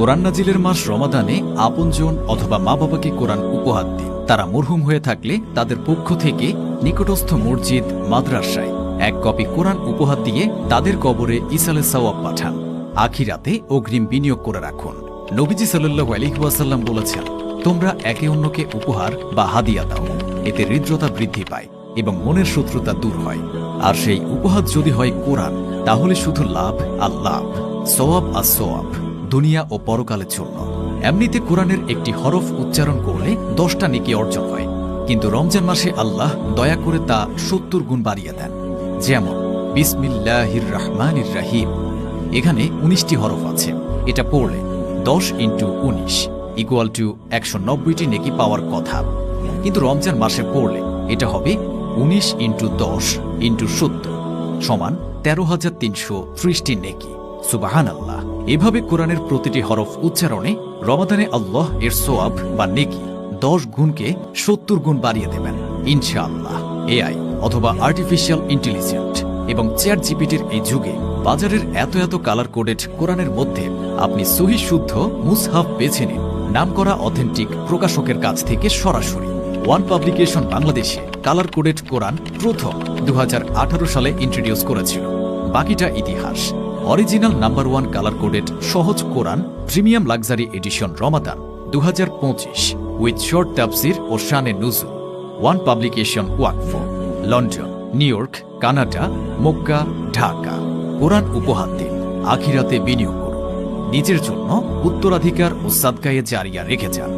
কোরআন নাজিলের মাস রমাদানে আপনজন অথবা মা বাবাকে কোরআন উপহার দিন। তারা মরহুম হয়ে থাকলে তাদের পক্ষ থেকে নিকটস্থ মসজিদ, মাদ্রাসায় এক কপি কোরআন উপহার দিয়ে তাদের কবরে ইসালে সওয়াব পাঠান। আখিরাতে অগ্রিম বিনিয়োগ করে রাখুন। নবীজি সাল্লু আলহিহাসাল্লাম বলেছেন, তোমরা একে অন্যকে উপহার বা হাদিয়া দাও। এতে হৃদ্রতা বৃদ্ধি পায় এবং মনের শত্রুতা দূর হয়। আর সেই উপহার যদি হয় কোরআন, তাহলে শুধু লাভ আর লাভ। সোয়াব আর সোয়াব দুনিয়া ও পরকালের জন্য। এমনিতে কোরআনের একটি হরফ উচ্চারণ করলে দশটা নেকি অর্জন হয়। কিন্তু রমজান মাসে আল্লাহ দয়া করে তা সত্তর গুণ বাড়িয়ে দেন। যেমন, বিসমিল্লাহির রহমানির রাহিম। এখানে উনিশটি হরফ আছে। এটা পড়লে দশ ইন্টু উনিশ ইকুয়াল টু একশো নব্বইটি নেকি পাওয়ার কথা। কিন্তু রমজান মাসে পড়লে এটা হবে উনিশ ইন্টু দশ ইন্টু সত্তর সমান তেরো হাজার তিনশো ত্রিশটি নেকি। সুবাহান আল্লাহ এভাবে কোরআনের প্রতিটি হরফ উচ্চারণে রমাদানে আল্লাহ এর সোয়াব বা নেকি দশ গুণকে সত্তর গুণ বাড়িয়ে দেবেন। ইনশাআল্লাহ, এআই অথবা আর্টিফিশিয়াল ইন্টেলিজেন্ট এবং চেয়ার জিপিটির এই যুগে বাজারের এত এত কালার কোডেড কোরআনের মধ্যে আপনি সহি শুদ্ধ মুসহাফ বেছে নিন। নামকরা অথেন্টিক প্রকাশকের কাছ থেকে সরাসরি। ওয়ান পাবলিকেশন বাংলাদেশে কালার কোডেড কোরআন প্রথম দু হাজার আঠারো সালে ইন্ট্রোডিউস করেছিল। বাকিটা ইতিহাস। Original number one colour coded সহজ Quran premium luxury edition Ramadan দু উইথ শর্ট তাফসির ও শানে নুজু ওয়ান পাবলিকেশন ওয়াকফ, London, New York, Canada, Mecca, Dhaka. Quran উপহার দিন, আখিরাতে বিনিয়োগ করুন। নিজের জন্য উত্তরাধিকার ও সাদকায়ে জারিয়া রেখে যান।